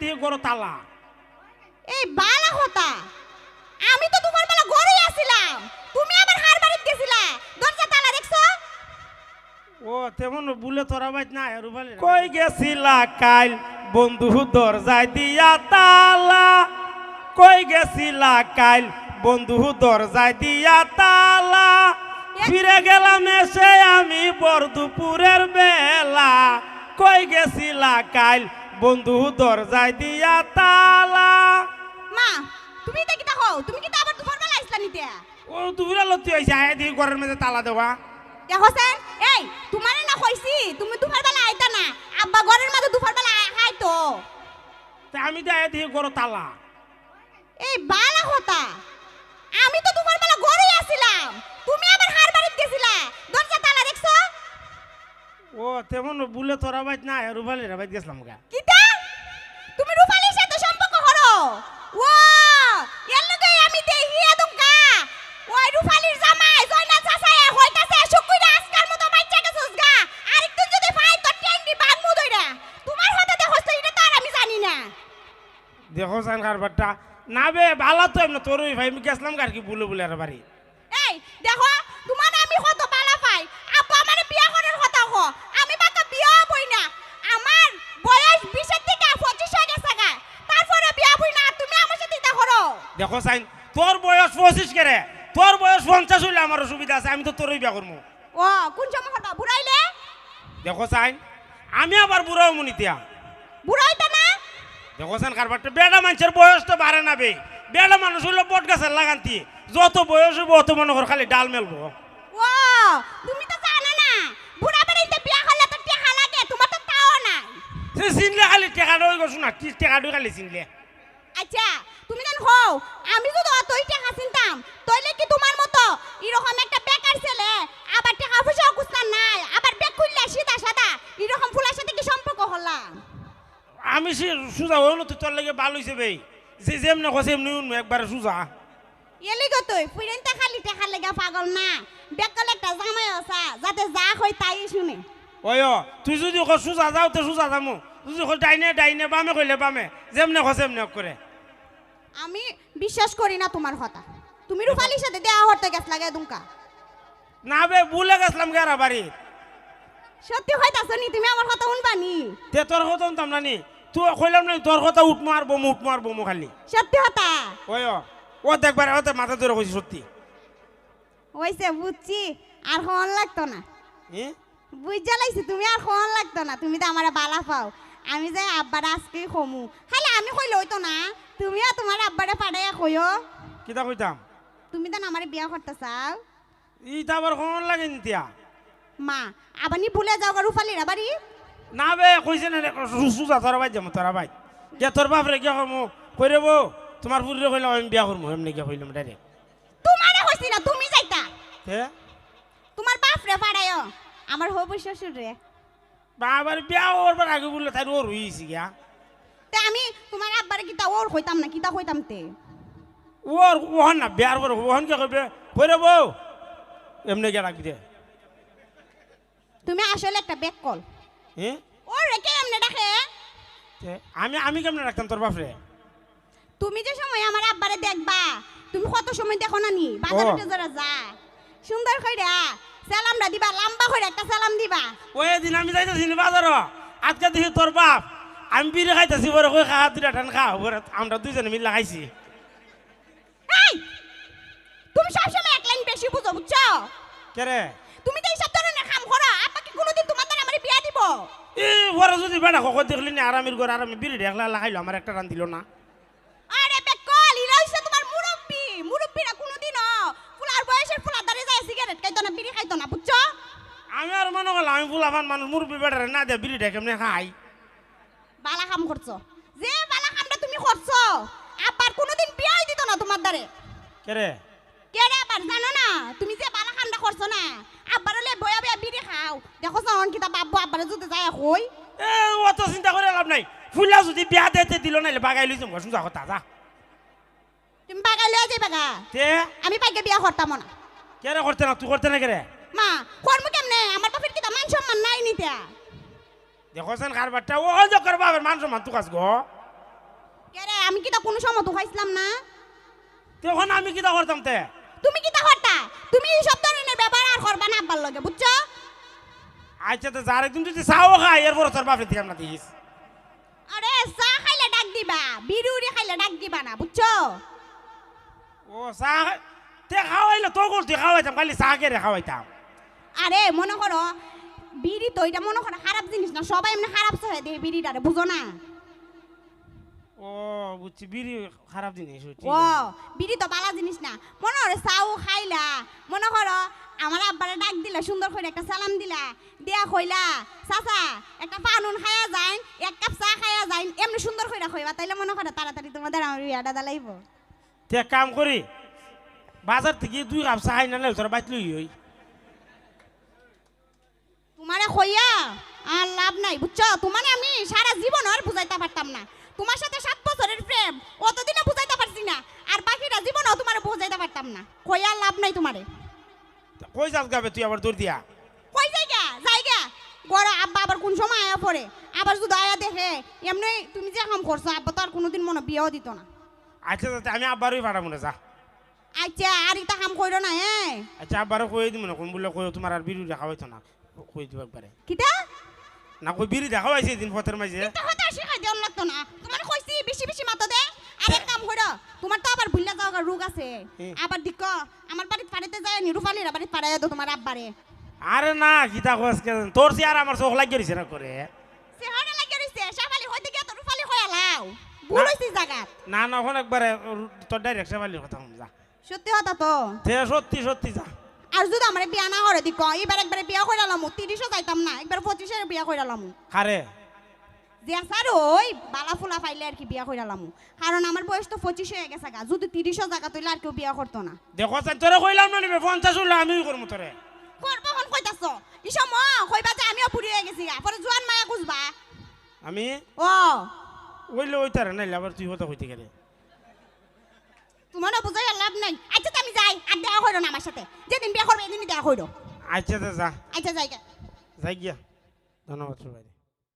দিয়ে গরো তালা। এই বালা হতা আমি তো তোমার বেলা ঘরেই আছিলাম তুমি আবার হার বাড়িতে গেছিলা। দরজা তালা দেখছ? ও তেমন বুলে তোরা বাইত না আর উবালে কই গেছিলা কাইল? বন্ধু দরজায় দিয়া তালা। কই গেছিলা কাইল? বন্ধু দরজায় দিয়া তালা। ফিরে গেলাম এসে আমি বর দুপুরের বেলা। কই গেছিলা কাইল? বন্ধু দরজায় দিয়া তালা। মা তুমি কিটা হও তুমি কিটা আবার দুপুর বেলা আইসলা নিতে ও দুপুরে লতি হয়েছে আয় দিয়ে ঘরের মধ্যে তালা দেওয়া। দেখছেন এই তোমারে না কইছি তুমি দুপুর বেলা আইতা না। আব্বা ঘরের মধ্যে দুপুর বেলা আই তো আমি তো আয় দিয়ে গরো তালা। এই বালা হতা আমি তো দুপুর বেলা ঘরেই আছিলাম। তুমি আবার হার বাড়িতে গেছিলা। ও তেমন বুলে তোরা বাইত না আর উবালে বাইত গেছিলাম গা। কিটা তুমি রূপালীর সাথে সম্পর্ক করো? ও এর লগে আমি দেখি একদম গা ওই রূপালীর জামাই জয়না চাচায় হইতাছে শুকুইরা আজকাল মতো বাচ্চা গেছস গা। আর আরেকটু যদি পাই তো টেংডি বাগমু দইরা। তোমার হাতে দেখছস তো এটা তো আর আমি জানি না। দেখো সান কারবারটা না বে ভালো তো এমনি তোর ওই ভাই আমি গেছিলাম কার কি বুলে বুলে আর বাড়ি এই দেখো তোমার আমি কত বালা পাই আব্বা আমারে বিয়া করার কথা কো আমি বাকা বিয়া বই না আমার বয়স বিশের থেকে পঁচিশ হয়ে গেছে গা তারপরে বিয়া বই না তুমি আমার সাথে এটা করো দেখো সাইন তোর বয়স পঁচিশ কেরে? তোর বয়স পঞ্চাশ হইলে আমার অসুবিধা আছে আমি তো তোরই বিয়া করব ও কোন সময় হঠাৎ বুড়াইলে? দেখো সাইন আমি আবার বুড়াও মনিতিয়া বুড়াইতে না? দেখো সাইন কারবারটা বেড়া মানুষের বয়স তো বাড়ে না বে। বেড়া মানুষ হইলে বট গাছের লাগান্তি। যত বয়স হইব অত মনে কর খালি ডাল মেলবো। ও তুমি তো জানো না বুড়া বাড়িতে বিয়া করলে তো টেকা লাগে তোমার তো তাও নাই। সে চিনলে খালি টেকা ডই গেছো না কি টেকা ডই খালি চিনলে। আচ্ছা তুমি জান হও আমি যদি অতই টাকা চিনতাম তাইলে কি তোমার মতো? এরকম একটা বেকার ছেলে আবার টাকা পয়সা কুস্তান নাই আবার বেক খুললে সিধা সাদা এরকম ফুলার সাথে কি সম্পর্ক হলাম? আমি সে সুজা হইল তো তোর লাগে ভালো হইছে বে। যে যেমনি কছে এমনি উঠবো একবারে সুজা। এলি গো তুই ফুইরেনটা খালি টাকা লেগে পাগল না। বেকল একটা জামাই আসা যাতে যা কই তাই শুনে। ওই ও, তুই যদি সুজা যাও তো সুজা যামু। তুই যদি ডাইনে ডাইনে বামে কইলে বামে। যেমনে কছে এমনি করে। আমি বিশ্বাস করি না তোমার কথা। তুমি রূপালির সাথে দেয়া হতে গেছ লাগে দুমকা। না বে ভুলে গেছিলাম গেরা বাড়ি সত্যি হইতাছ নি তুমি আমার কথা শুনবানি তে তোর কথা শুনতাম না নি? তুই কইলাম না তোর কথা উঠ মার বমু উঠ মার বমু খালি। সত্যি হতা ওই ও, ও দেখবার ওতে মাথা ধরে কইছি সত্যি। ওইসে বুঝছি আর হন লাগতো না? বুঝা লাইছি তুমি আর হন লাগতো না। তুমি তো আমার বালা পাও। আমি যাই আব্বার আজকে খমু খালি আমি কইলে হইতো না। আব্বারে পাড়াইয়া কইও। কিতা কইতাম? তুমি তো আমার বিয়া করতে চাও। ইটা আবার কোন লাগে নিতিয়া? মা আবানি ভুলে যাও গা রূপালির আবারই না বে কইছে না রে, সু- সুজা তোরা বাইর যাব তোরা বাইর কে তোর বাপরে কে কমু কই রে বউ তোমার পুরীরে কইলাম আমি বিয়া করব এমনি কে কইলাম ডাইরেক্ট তোমারে হইছি না তুমি যাইতা। তে তোমার বাপ রে পাড়াইও আমার হবু শ্বশুর রে বাবার বিয়া করবার আগে বললে তাই ওর হইছি গিয়া। তে আমি তোমার আব্বারে কিতা ওর কইতাম না কিতা কইতাম তে। ওর ওহন না বিয়ার পর ওহন কে কইবে? কই রে বউ এমনি কে রাখবি দে তুমি আসলে একটা বেক কল। হ্যাঁ ওর রেখে এমনি ডাকে আমি আমি কেমনে রাখতাম তোর বাপরে তুমি যে সময় আমার আব্বারে দেখবা তুমি কত সময় দেখো না নি বাজার যারা যা সুন্দর কইরা সালামটা দিবা লম্বা কইরা একটা সালাম দিবা। ওই দিন আমি যাইতেছি বাজার আজকে দেখি তোর বাপ আমি বিড়ি খাইতেছি বলে কই খা দুটা টান খা বলে আমরা দুইজনে মিলে খাইছি। এই তুমি সবসময় এক লাইন বেশি বুঝো বুঝছ? কে রে তুমি তো এইসব ধরনের কাম করো কি কোনোদিন তোমার দ্বারা আমার বিয়া দিব? এ ওরা যদি বেড়া কখন দেখলি না আরামের ঘর আরামে বিড়ি ঢেকলা লাগাইলো আমার একটা রান দিল না। আরে বেকল ইরা হইছে তোমার মুরব্বি। মুরব্বিরা কোনোদিনও ফুলার বয়সের ফুলার দ্বারে যায় সিগারেট খাইতো না বিড়ি খাইতো না বুঝছ? আমি আর মনে করলাম আমি ফুলাফান মানুষ মুরব্বী বেড়ারে না দেয় বিড়ি ঢেকে খাই। বালা কাম করছ। যে বালা কামটা তুমি করছ আব্বার কোনোদিন বিয়াই দিত না তোমার দ্বারে। কে রে কে রে আবার? জানো না তুমি যে বালা কামটা করছ না আব্বার হলে বয়া বয়া বিড়ি খাও। দেখো সন কিতা বাব্বু আব্বারে যদি যায় কই। এ অত চিন্তা করে লাভ নাই। ফুলা যদি বিয়া দিতে দিল নাইলে বাগাই লইছে মুখ শুনছা কথা যা। তুমি বাগাই লয়ে যাইবা গা তে? আমি পাইকে বিয়া করতাম না। কে রে করতে না? তুই করতে না কে রে মা কর্ম কেমনে? আমার বাপের কিতা মান সম্মান নাই নিতে দেখছেন কারবারটা? ও যে করবা আবার মান সম্মান তুই কাজ গো। আমি কি তা কোনো সময় তো খাইছিলাম না? তখন আমি কিতা করতাম তে? তুমি কি তা হরতা তুমি এই সব ধরনের ব্যবহার আর করবা না আব্বার লগে বুঝছ? আচ্ছা তো যার একদিন যদি চাও খাই এরপর তোর বাপরে দিলাম না দিস। আরে চা খাইলে ডাক দিবা উড়ি খাইলে ডাক দিবা না বুঝছ? ও চা তে খাওয়াইলে তো করতে খাওয়াইতাম খালি চা কেড়ে খাওয়াইতাম? আরে মনে করো বিড়ি তো এটা মনে করো খারাপ জিনিস না সবাই এমনি খারাপ চহে দিয়ে বিড়িটারে বুঝো না? ও বুঝছি বিড়ি খারাপ জিনিস ও বিড়ি তো বালা জিনিস না। মনে করো চাও খাইলা মনে করো আমার আব্বারে ডাক দিলা সুন্দর করে একটা সালাম দিলা। দিয়া কইলা চাচা একটা পানুন খায়া যাই এক কাপ চা খায়া যাই এমনি সুন্দর করে কইবা তাইলে মনে করো তাড়াতাড়ি তোমাদের আমার বিয়াটা দালাইব তে কাম করি বাজার থেকে দুই কাপ চা খাই না তোর বাইত লই হই তোমারে কইয়া আর লাভ নাই বুঝছ? তোমারে আমি সারা জীবন আর বুঝাইতে পারতাম না। তোমার সাথে সাত বছরের প্রেম অতদিনও বুঝাইতে পারছি না। আর বাকিটা জীবনও তোমারে বুঝাইতে পারতাম না। কইয়া লাভ নাই তোমারে। কই যাস গাবে তুই আবার দূর দিয়া? কই যাইগা? যাইগা? গড় আব্বা আবার কোন সময় আয়া পড়ে? আবার যদি আয়া দেখে এমনি তুমি যে কাম করছ আব্বা তো আর কোনোদিন মনে বিয়েও দিত না। আচ্ছা আমি আব্বারই পাঠাবো না যা। আচ্ছা আর এটা কাম করো না হ্যাঁ? আচ্ছা আব্বারও কই দিব না কোন বলে কই তোমার আর বিড়ি দেখা হইতো না। কই দিব একবারে? কিটা না কই বিড়ি দেখা হয়েছে দিন পথের মাঝে। এটা হয়তো আর শিখাই দেওয়ার লাগতো না? তোমার কইছি বেশি বেশি মাতো দে। আর এক কাম করো তোমার তো আবার ভুললা যাওয়ার রোগ আছে। আবার দিক আমার বাড়িতে পাড়াতে যায় নিরুপালির বাড়িতে পাড়ায় দাও তোমার আব্বারে। আরে না গীতা কস কে তোর সে আর আমার চোখ লাগিয়ে দিছে না করে। সেহারে লাগিয়ে রইছে সাফালি হইতে গিয়ে তো রুপালি হয়ে লাও ভুল হইছে না না ওখানে একবারে তোর ডাইরেক্ট সেবালির কথা যা। সত্যি কথা তো। তে সত্যি সত্যি যা। আর যদি আমার বিয়া না করে দিক এবার একবারে বিয়া করে আলাম তিরিশও যাইতাম না একবার পঁচিশের বিয়া করে আলাম খারে যে স্যার ওই বালা ফুলা পাইলে আর কি বিয়া করে আলাম কারণ আমার বয়স তো পঁচিশ হয়ে গেছে গা যদি তিরিশও জায়গা তৈলে আর কেউ বিয়া করতো না। দেখো চাই তোরে কইলাম না নিবে পঞ্চাশ হলো আমিও করব তোরে। করব কোন কইতাছ? ইসম কইবা যে আমিও পুরি হয়ে গেছি গা পরে জোয়ান মায়া খুঁজবা। আমি? ও ওইলে ওইতারে নাইলে আবার তুই হতে হইতে গেলে। তোমারও বুঝাই লাভ নাই। আচ্ছা আর দেখা হইল না আমার সাথে। যেদিন বিয়ে করবে এদিনই দেখা হইল। আচ্ছা তা যা। আচ্ছা। যাই গিয়া। ধন্যবাদ সবাই।